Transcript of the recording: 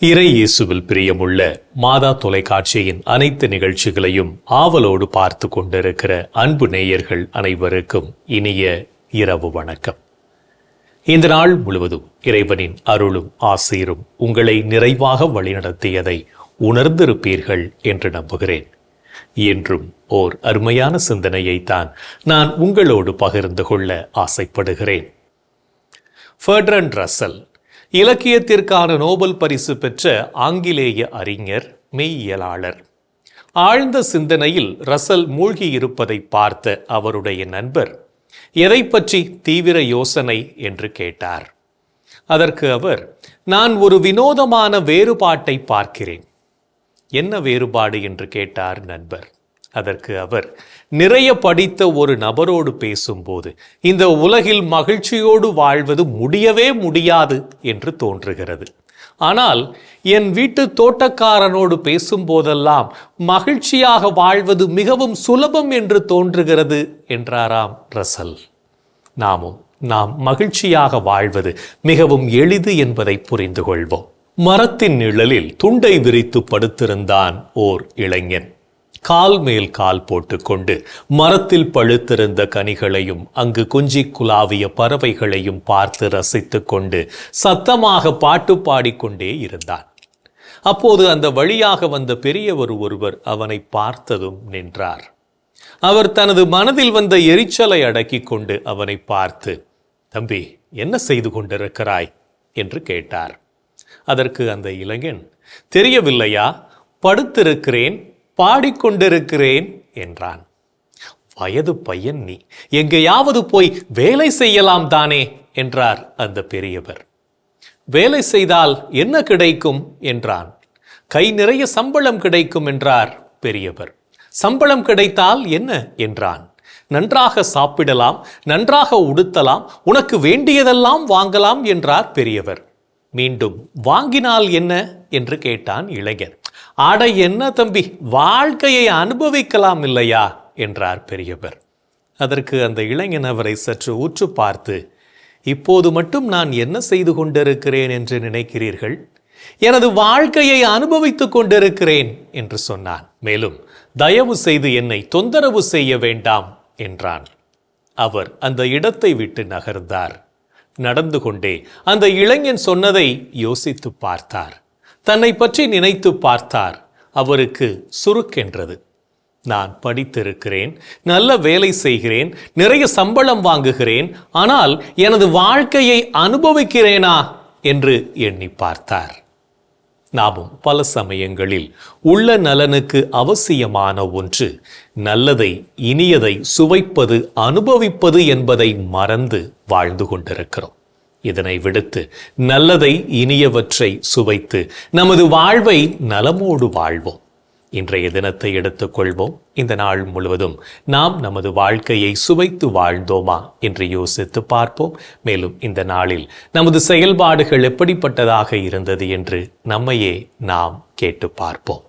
இறை இயேசுவில் பிரியமுள்ள மாதா தொலைக்காட்சியின் அனைத்து நிகழ்ச்சிகளையும் ஆவலோடு பார்த்து கொண்டிருக்கிற அன்பு நேயர்கள் அனைவருக்கும் இனிய இரவு வணக்கம். இந்த நாள் முழுவதும் இறைவனின் அருளும் ஆசீரும் உங்களை நிறைவாக வழிநடத்தியதை உணர்ந்திருப்பீர்கள் என்று நம்புகிறேன். என்றும் ஓர் அருமையான சிந்தனையைத்தான் நான் உங்களோடு பகிர்ந்து கொள்ள ஆசைப்படுகிறேன். ஃபர்ட்ரன் ரசல் இலக்கியத்திற்கான நோபல் பரிசு பெற்ற ஆங்கிலேய அறிஞர் மெய்யியலாளர். ஆழ்ந்த சிந்தனையில் ரசல் மூழ்கியிருப்பதை பார்த்த அவருடைய நண்பர் எதை பற்றி தீவிர யோசனை? என்று கேட்டார். அதற்கு அவர் நான் ஒரு வினோதமான வேறுபாட்டை பார்க்கிறேன். என்ன வேறுபாடு? என்று கேட்டார் நண்பர். அதற்கு அவர் நிறைய படித்த ஒரு நபரோடு பேசும்போது இந்த உலகில் மகிழ்ச்சியோடு வாழ்வது முடியவே முடியாது என்று தோன்றுகிறது. ஆனால் என் வீட்டு தோட்டக்காரனோடு பேசும்போதெல்லாம் மகிழ்ச்சியாக வாழ்வது மிகவும் சுலபம் என்று தோன்றுகிறது என்றாராம் ரசல். நாமும் நாம் மகிழ்ச்சியாக வாழ்வது மிகவும் எளிது என்பதை புரிந்து கொள்வோம் மரத்தின் நிழலில் துண்டை விரித்து படுத்திருந்தான் ஓர் இளைஞன். கால் மேல் கால் போட்டுக்கொண்டு மரத்தில் பழுத்திருந்த கனிகளையும் அங்கு குஞ்சி குலாவிய பறவைகளையும் பார்த்து ரசித்துக் கொண்டு சத்தமாக பாட்டு பாடிக்கொண்டே இருந்தான். அப்போது அந்த வழியாக வந்த பெரியவர் ஒருவர் அவனை பார்த்ததும் நின்றார். அவர் தனது மனதில் வந்த எரிச்சலை அடக்கிக் கொண்டு அவனை பார்த்து தம்பி என்ன செய்து கொண்டிருக்கிறாய்? என்று கேட்டார். அதற்கு அந்த இளைஞன் தெரியவில்லையா? படுத்திருக்கிறேன் பாடிக்கொண்டிருக்கிறேன் என்றான். வயது பையன் நீ எங்கேயாவது போய் வேலை செய்யலாம் தானே என்றார் அந்த பெரியவர். வேலை செய்தால் என்ன கிடைக்கும் என்றான். கை நிறைய சம்பளம் கிடைக்கும் என்றார் பெரியவர். சம்பளம் கிடைத்தால் என்ன என்றான். நன்றாக சாப்பிடலாம் நன்றாக உடுத்தலாம் உனக்கு வேண்டியதெல்லாம் வாங்கலாம் என்றார் பெரியவர். மீண்டும் வாங்கினால் என்ன? என்று கேட்டான் இளைஞன் ஆட என்ன தம்பி வாழ்க்கையை அனுபவிக்கலாம் இல்லையா? என்றார் பெரியவர். அதற்கு அந்த இளைஞன் அவரை சற்று உற்று பார்த்து இப்போது மட்டும் நான் என்ன செய்து கொண்டிருக்கிறேன் என்று நினைக்கிறீர்கள்? எனது வாழ்க்கையை அனுபவித்துக் கொண்டிருக்கிறேன் என்று சொன்னான். மேலும் தயவு செய்து என்னை தொந்தரவு செய்ய வேண்டாம் என்றான். அவர் அந்த இடத்தை விட்டு நகர்ந்தார். நடந்து கொண்டே அந்த இளைஞன் சொன்னதை யோசித்து பார்த்தார். தன்னை பற்றி நினைத்து பார்த்தார். அவருக்கு சுருக்கென்றது. நான் படித்திருக்கிறேன் நல்ல வேலை செய்கிறேன் நிறைய சம்பளம் வாங்குகிறேன் ஆனால் எனது வாழ்க்கையை அனுபவிக்கிறேனா? என்று எண்ணி பார்த்தார். நாமும் பல சமயங்களில் உள்ள நலனுக்கு அவசியமான ஒன்று நல்லதை இனியதை சுவைப்பது அனுபவிப்பது என்பதை மறந்து வாழ்ந்து கொண்டிருக்கிறோம். இதனை விடுத்து நல்லதை இனியவற்றை சுவைத்து நமது வாழ்வை நலமோடு வாழ்வோம். இன்றைய தினத்தை எடுத்துக்கொள்வோம். இந்த நாள் முழுவதும் நாம் நமது வாழ்க்கையை சுவைத்து வாழ்ந்தோமா என்று யோசித்து பார்ப்போம். மேலும் இந்த நாளில் நமது செயல்பாடுகள் எப்படிப்பட்டதாக இருந்தது என்று நம்மையே நாம் கேட்டு பார்ப்போம்.